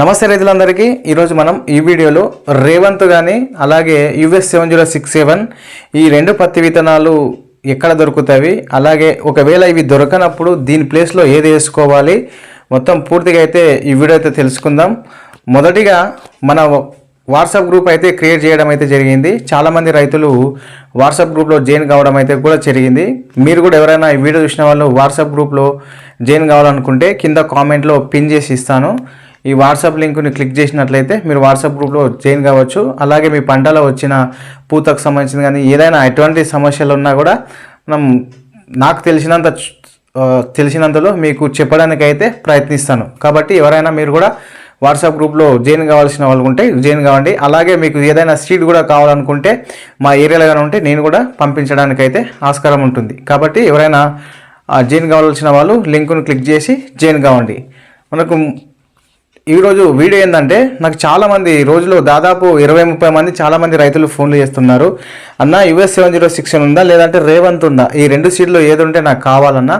నమస్తే రైతులందరికీ. ఈరోజు మనం ఈ వీడియోలో రేవంత్ కానీ అలాగే US seven zero six seven ఈ రెండు పత్తి విత్తనాలు ఎక్కడ దొరుకుతాయి అలాగే ఒకవేళ ఇవి దొరకనప్పుడు దీని ప్లేస్లో ఏది వేసుకోవాలి మొత్తం పూర్తిగా అయితే ఈ వీడియో అయితే తెలుసుకుందాం. మొదటిగా మన వాట్సాప్ గ్రూప్ అయితే క్రియేట్ చేయడం అయితే జరిగింది. చాలామంది రైతులు వాట్సాప్ గ్రూప్లో జాయిన్ కావడం అయితే కూడా జరిగింది. మీరు కూడా ఎవరైనా ఈ వీడియో చూసిన వాళ్ళు వాట్సాప్ గ్రూప్లో జాయిన్ కావాలనుకుంటే కింద కామెంట్లో పిన్ చేసి ఇస్తాను. ఈ వాట్సాప్ లింక్ని క్లిక్ చేసినట్లయితే మీరు వాట్సాప్ గ్రూప్లో జాయిన్ కావచ్చు. అలాగే మీ పంటలో వచ్చిన పూతకు సంబంధించిన కానీ ఏదైనా ఎటువంటి సమస్యలు ఉన్నా కూడా మనం నాకు తెలిసినంత తెలిసినంతలో మీకు చెప్పడానికి అయితే ప్రయత్నిస్తాను. కాబట్టి ఎవరైనా మీరు కూడా వాట్సాప్ గ్రూప్లో జాయిన్ కావాల్సిన వాళ్ళు ఉంటే జాయిన్ కావండి. అలాగే మీకు ఏదైనా సీట్ కూడా కావాలనుకుంటే మా ఏరియాలో కానీ ఉంటే నేను కూడా పంపించడానికి అయితే ఆస్కారం ఉంటుంది. కాబట్టి ఎవరైనా జాయిన్ కావాల్సిన వాళ్ళు లింకును క్లిక్ చేసి జాయిన్ కావండి. మనకు ఈరోజు వీడియో ఏంటంటే నాకు చాలామంది రోజులో దాదాపు ఇరవై ముప్పై మంది చాలామంది రైతులు ఫోన్లు చేస్తున్నారు. అన్న యుఎస్ సెవెన్ జీరో సిక్స్ ఉందా? లేదంటే రేవంత్ ఉందా? ఈ రెండు సీట్లు ఏది ఉంటే నాకు కావాలన్నా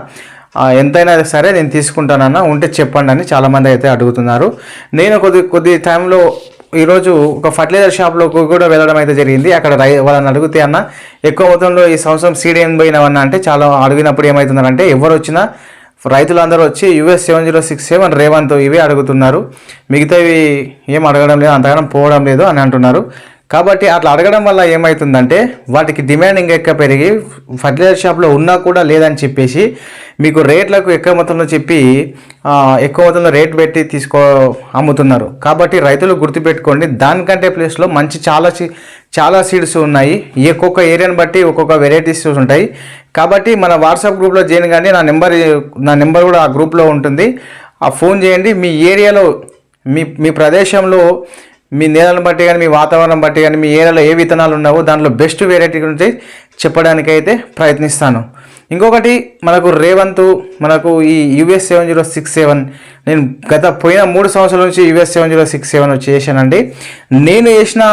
ఎంతైనా సరే నేను తీసుకుంటానన్నా ఉంటే చెప్పండి అని చాలామంది అయితే అడుగుతున్నారు. నేను కొద్ది కొద్ది టైంలో ఈరోజు ఒక ఫర్టిలైజర్ షాప్లో కూడా వెళ్ళడం అయితే జరిగింది. అక్కడ రై వాళ్ళని అడిగితే అన్న ఎక్కువ మొత్తంలో ఈ సంవత్సరం సీడ్ ఏం పోయినావన్న అంటే చాలా అడిగినప్పుడు ఏమవుతుందంటే ఎవరు వచ్చినా రైతులందరూ వచ్చి US seven zero six seven Revanth ఇవే అడుగుతున్నారు. మిగతావి ఏం అడగడం లేదు అంతగానం పోవడం లేదు అని అంటున్నారు. కాబట్టి అట్లా అడగడం వల్ల ఏమవుతుందంటే వాటికి డిమాండ్ ఇంకా ఎక్కువ పెరిగి ఫర్టిలైజర్ షాప్లో ఉన్నా కూడా లేదని చెప్పేసి మీకు రేట్లకు ఎక్కువ మొత్తంలో చెప్పి ఎక్కువ మొత్తంలో రేట్ పెట్టి తీసుకో అమ్ముతున్నారు. కాబట్టి రైతులు గుర్తుపెట్టుకోండి దానికంటే ప్లేస్లో మంచి చాలా చాలా సీడ్స్ ఉన్నాయి. ఒక్కొక్క ఏరియాని బట్టి ఒక్కొక్క వెరైటీస్ ఉంటాయి. కాబట్టి మన వాట్సాప్ గ్రూప్లో జాయిన్ కానీ నా నెంబర్ నా నెంబర్ కూడా ఆ గ్రూప్లో ఉంటుంది. ఆ ఫోన్ చేయండి. మీ ఏరియాలో మీ మీ ప్రదేశంలో మీ నేలను బట్టి కానీ మీ వాతావరణం బట్టి కానీ మీ ఏరియాలో ఏ విత్తనాలు ఉన్నావో దాంట్లో బెస్ట్ వెరైటీ గురించి చెప్పడానికైతే ప్రయత్నిస్తాను. ఇంకొకటి మనకు రేవంత్ మనకు ఈ US seven zero six seven నేను గత పోయిన మూడు సంవత్సరాల నుంచి US seven zero six seven వచ్చి చేశానండి. నేను చేసిన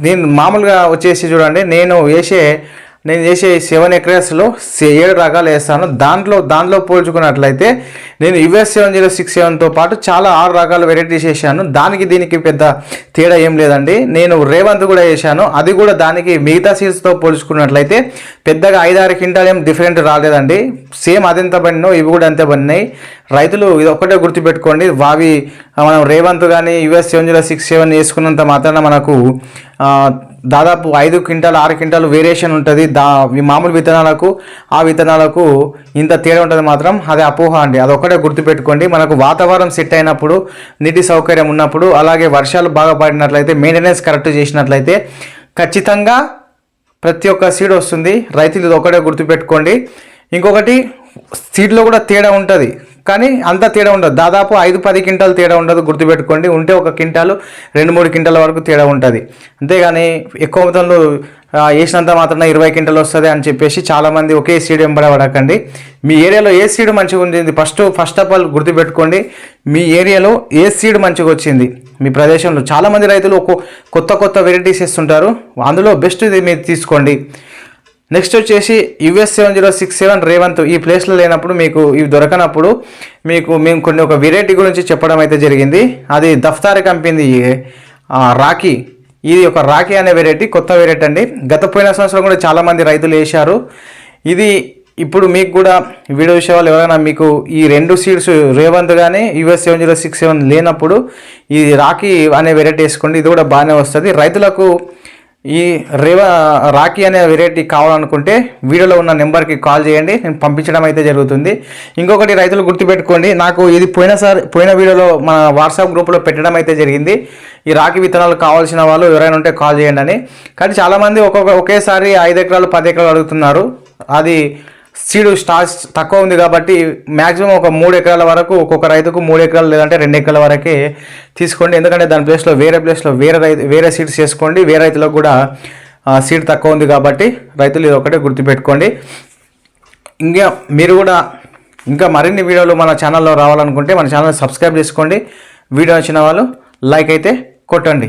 నేను మామూలుగా వచ్చేసి చూడండి నేను వేసే నేను చేసే సెవెన్ ఎకరేస్లో ఏడు రకాలు వేస్తాను. దాంట్లో దాంట్లో పోల్చుకున్నట్లయితే నేను యుఎస్ సెవెన్ జీరో సిక్స్ సెవెన్తో పాటు చాలా ఆరు రకాల వెరైటీస్ చేశాను. దానికి దీనికి పెద్ద తేడా ఏం లేదండి. నేను రేవంత్ కూడా చేశాను. అది కూడా దానికి మిగతా సీడ్స్తో పోల్చుకున్నట్లయితే పెద్దగా ఐదారు క్వింటాలు ఏం డిఫరెంట్ రాలేదండి. సేమ్ అదెంత పడినో ఇవి కూడా అంతే పడినాయి. రైతులు ఇది ఒక్కటే గుర్తుపెట్టుకోండి. వావి మనం రేవంత్ కానీ US seven zero six seven వేసుకున్నంత మాత్రాన మనకు దాదాపు ఐదు క్వింటాలు ఆరు క్వింటాలు వేరియేషన్ ఉంటుంది. దా మామూలు విత్తనాలకు ఆ విత్తనాలకు ఇంత తేడా ఉంటుంది మాత్రం అది అపోహ అండి. అది గుర్తుపెట్టుకోండి. మనకు వాతావరణం సెట్ అయినప్పుడు నీటి సౌకర్యం ఉన్నప్పుడు అలాగే వర్షాలు బాగా పడినట్లయితే మెయింటెనెన్స్ కరెక్ట్ చేసినట్లయితే ఖచ్చితంగా ప్రతి ఒక్క సీడ్ వస్తుంది. రైతులు ఇది ఒకటే గుర్తుపెట్టుకోండి. ఇంకొకటి సీడ్లో కూడా తేడా ఉంటుంది. కానీ అంత తేడా ఉండదు. దాదాపు ఐదు పది క్వింటాలు తేడా ఉండదు గుర్తుపెట్టుకోండి. ఉంటే ఒక క్వింటాలు రెండు మూడు క్వింటాల వరకు తేడా ఉంటుంది. అంతేగాని ఎక్కువ మొత్తంలో వేసినంత మాత్రం ఇరవై క్వింటాలు వస్తుంది అని చెప్పేసి చాలామంది ఒకే సీడ్ ఎంబడబడకండి మీ ఏరియాలో ఏ సీడ్ మంచిగా ఉంది ఫస్ట్ ఫస్ట్ ఆఫ్ ఆల్ గుర్తుపెట్టుకోండి. మీ ఏరియాలో ఏ సీడ్ మంచిగా వచ్చింది? మీ ప్రదేశంలో చాలామంది రైతులు ఒక్కో కొత్త కొత్త వెరైటీస్ ఇస్తుంటారు అందులో బెస్ట్ ఇది మీరు తీసుకోండి. నెక్స్ట్ వచ్చేసి US seven zero six seven Revanth ఈ ప్లేస్లో లేనప్పుడు మీకు ఇవి దొరకనప్పుడు మీకు మేము కొన్ని ఒక వెరైటీ గురించి చెప్పడం అయితే జరిగింది. అది దఫ్తారి కంపెనీ రాఖీ. ఇది ఒక రాఖీ అనే వెరైటీ కొత్త వెరైటీ అండి. గత పోయిన సంవత్సరం కూడా చాలామంది రైతులు వేశారు. ఇది ఇప్పుడు మీకు కూడా వీడియో విషయాలు వాళ్ళు ఎవరైనా మీకు ఈ రెండు సీడ్స్ రేవంత్ కానీ US seven zero six seven లేనప్పుడు ఈ రాఖీ అనే వెరైటీ వేసుకోండి. ఇది కూడా బాగానే వస్తుంది. రైతులకు ఈ రేవ రాఖీ అనే వెరైటీ కావాలనుకుంటే వీడియోలో ఉన్న నెంబర్కి కాల్ చేయండి. నేను పంపించడం అయితే జరుగుతుంది. ఇంకొకటి రైతులు గుర్తుపెట్టుకోండి. నాకు ఇది పోయినసారి పోయిన వీడియోలో మన వాట్సాప్ గ్రూప్లో పెట్టడం అయితే జరిగింది. ఈ రాఖీ విత్తనాలు కావాల్సిన వాళ్ళు ఎవరైనా ఉంటే కాల్ చేయండి అని. కానీ చాలామంది ఒక్కొక్క ఒకేసారి ఐదు ఎకరాలు పది ఎకరాలు అడుగుతున్నారు. అది సీడు స్టార్స్ తక్కువ ఉంది కాబట్టి మ్యాక్సిమం ఒక మూడు ఎకరాల వరకు ఒక్కొక్క రైతుకు మూడు ఎకరాలు లేదంటే రెండు ఎకరాల వరకే తీసుకోండి. ఎందుకంటే దాని ప్లేస్లో వేరే ప్లేస్లో వేరే రైతు వేరే సీడ్స్ చేసుకోండి. వేరే రైతులకు కూడా సీడ్ తక్కువ ఉంది కాబట్టి రైతులు ఇది ఒకటే గుర్తుపెట్టుకోండి. ఇంకా మీరు కూడా ఇంకా మరిన్ని వీడియోలు మన ఛానల్లో రావాలనుకుంటే మన ఛానల్ సబ్స్క్రైబ్ చేసుకోండి. వీడియో వచ్చిన వాళ్ళు లైక్ అయితే కొట్టండి.